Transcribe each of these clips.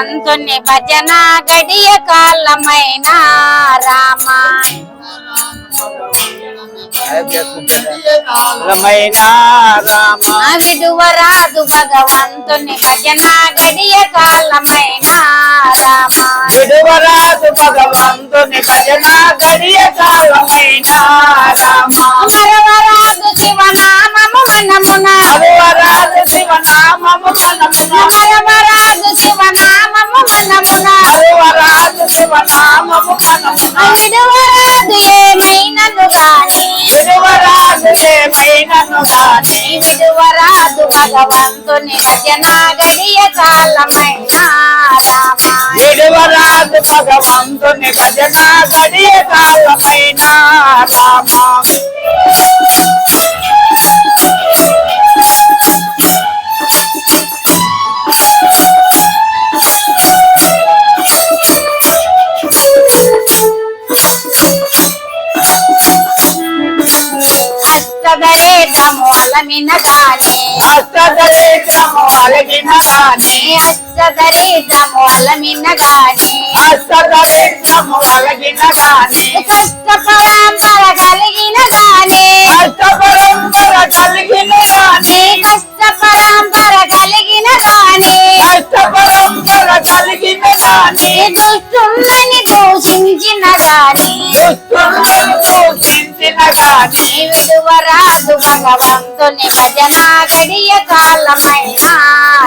భగవంతుని భజన గడియ కాలమైన రామ. రమైన రామ. విడువరాదు భగవంతుని భజన గడియ కాలమైన రామ. విడువరాదు భగవంతుని భజన గడియ కాలమైన రామ. మరవరాదు శివనామము మనమున. మరువరాదు శివనామము మనమున. విడువరాదు ఏమైనను గాని. విడువరాదు ఏమైనను గాని. విడువరాదు భగవంతుని భజన గడియ కాలమైన రామ విడువరాదు భగవంతుని భజన గడియ కాలమైన రామ అష్టదరేతము అలమిన గాని అష్టదరిద్రము అలగిన గాని అష్టదరేతము అలమిన గాని అష్టదరిద్రము అలగిన గాని కష్ట పరంపర కలిగిన గాని అష్టపరంపర కలిగిన గాని కష్ట భగవంతుని భజన గడియ కాలమైన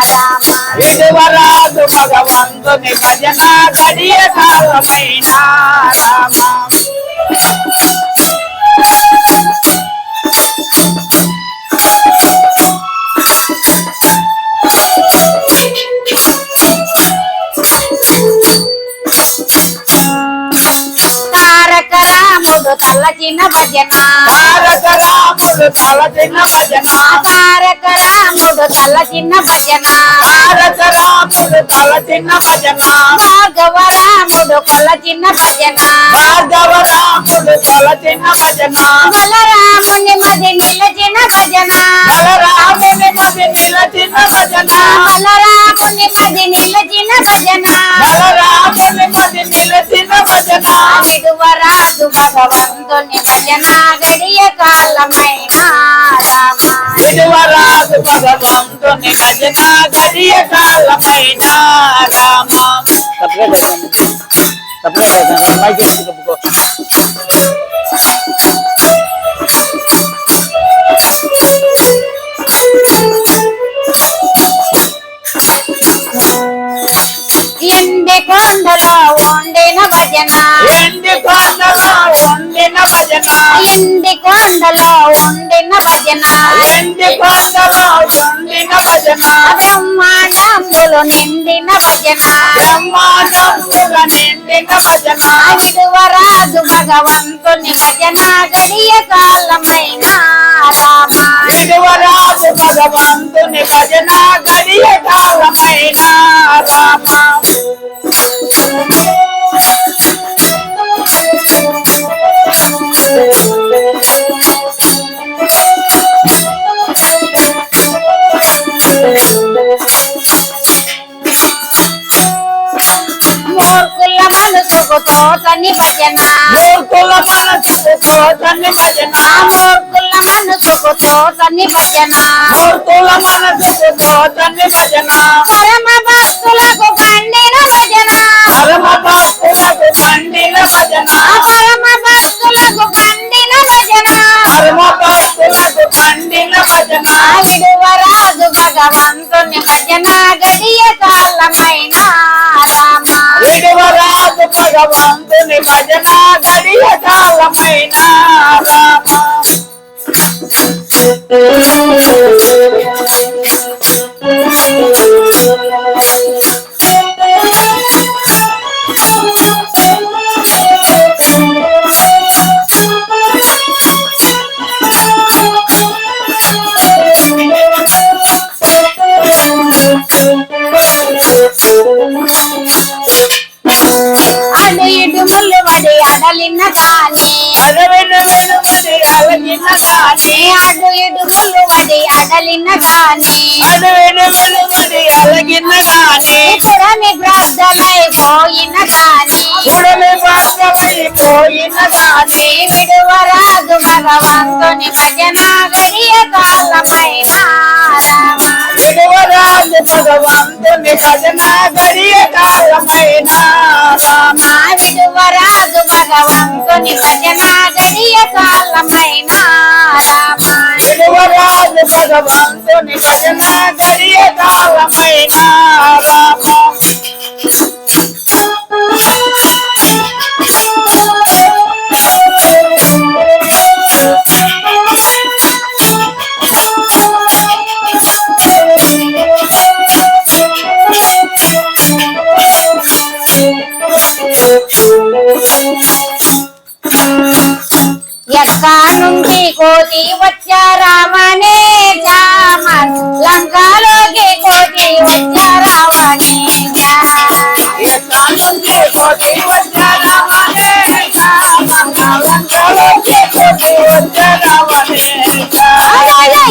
రామ. విడువరాదు భగవంతుని భజన గడియ కాలమైన రామ. తారక రాముడు తలచిన భజన రాముడు తలచిన భజన తారక రాముడు తలచిన భజన తారక రాముడు తలచిన భజన భాగవ రాముడు భజన భార్గవ రాముడు తలచిన భజన బలరాముని మది నిలచిన భజన. బలరాముని మది నిలచిన భజన. బలరాముని మది నిలచిన భజన. బలరాముని విడువరాదు భగవంతుని భజన గడియ కాలమైన విడువరాదు భగవంతుని భజన గడియ కాలమైన రామ ఎండి కొండలో వండిన భజన. కొండలో వండిన భజన. ఎండి కొండలో వండిన భజన. ఎండి కొండలో వండిన భజన. నిండిన భజన. బ్రహ్మాండముల నిండిన భజన. విడువరాదు భగవంతుని భజన గడియ కాలమైన రామ. విడువరాదు భగవంతుని భజన గడియ కాలమైన రామ. తోచని భజన. మూర్ఖుల మనసుకు తోచని భజన. మూర్ఖుల మనసుకు తోచని భజన. మూర్ఖుల మనసుకు తోచని భజన. పరమ భక్తులకు పండిన భజన. పరమ భక్తులకు పండిన భజన. పరమ భక్తులకు పండిన భజన. పరమ భక్తులకు పండిన భజన. విడువరాదు భగవంతుని భజన. గడియ కాలమైన రామ. విడువరాదు భగవంతుని భజన గడియ కాలమైన రామ. అడలిన గాని. అలగిన గాని. తెరని బ్రాద్దలైపోయిన గాని. ఉడలి బ్రాద్దలైపోయిన గాని. విడువరాదు భగవంతుని భజన గడియ కాలమైన విడువరాదు భగవంతుని భజన గడియ కాలమైన రామా విడువరాదు భగవంతుని భజన గడియ కాలమైన రామా విడువరాదు భగవంతుని భజన గడియ కాలమైన రామ ఎక్కా నుండి కోటి వచ్చారామనే రామ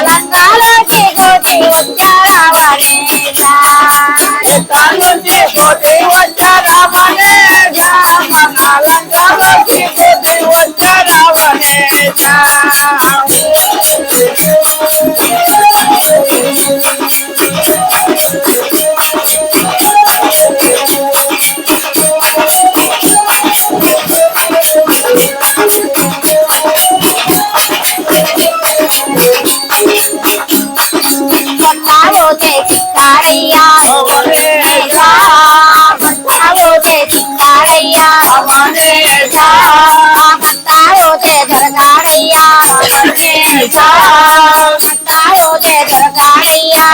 ఎక్కాలంటే కోటి तारो ते जड़गाड़िया तारो ते जड़गाड़िया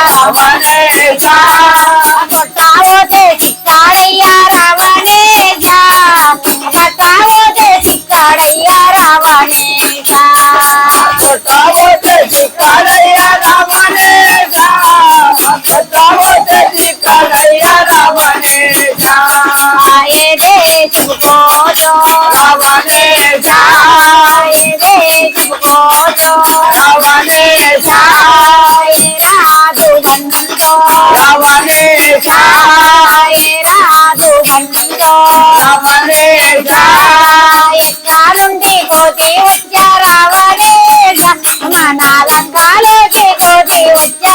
ఎక్కాలుండి కోటి వచ్చారావణేజ మన లంకాలోకి కోటి వచ్చారావణేజ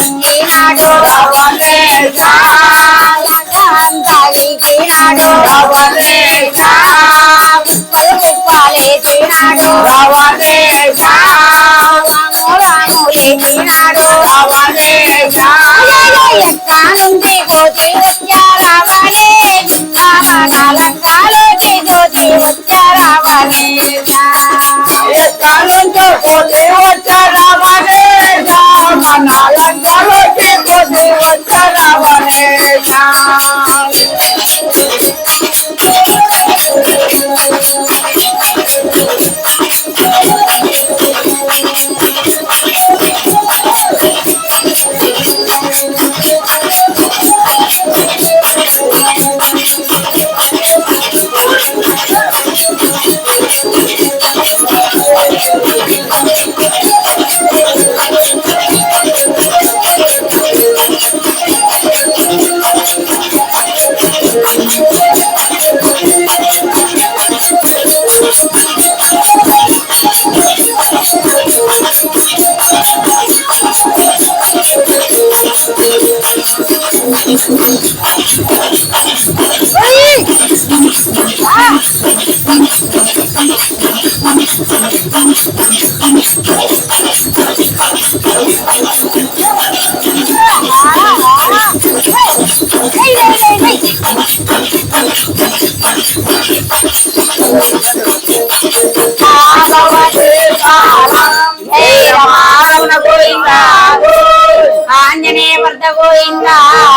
గిరాడు అవలే గాలి గిరాడు అవలే గాలి గిరాడు అవలే గాలి గిరాడు అవలే గాలి దేవో దేవచారావలే కాలు దేవో దేవచారావలే కాలు దేవో దేవచారావ Naranjalo que con 为难。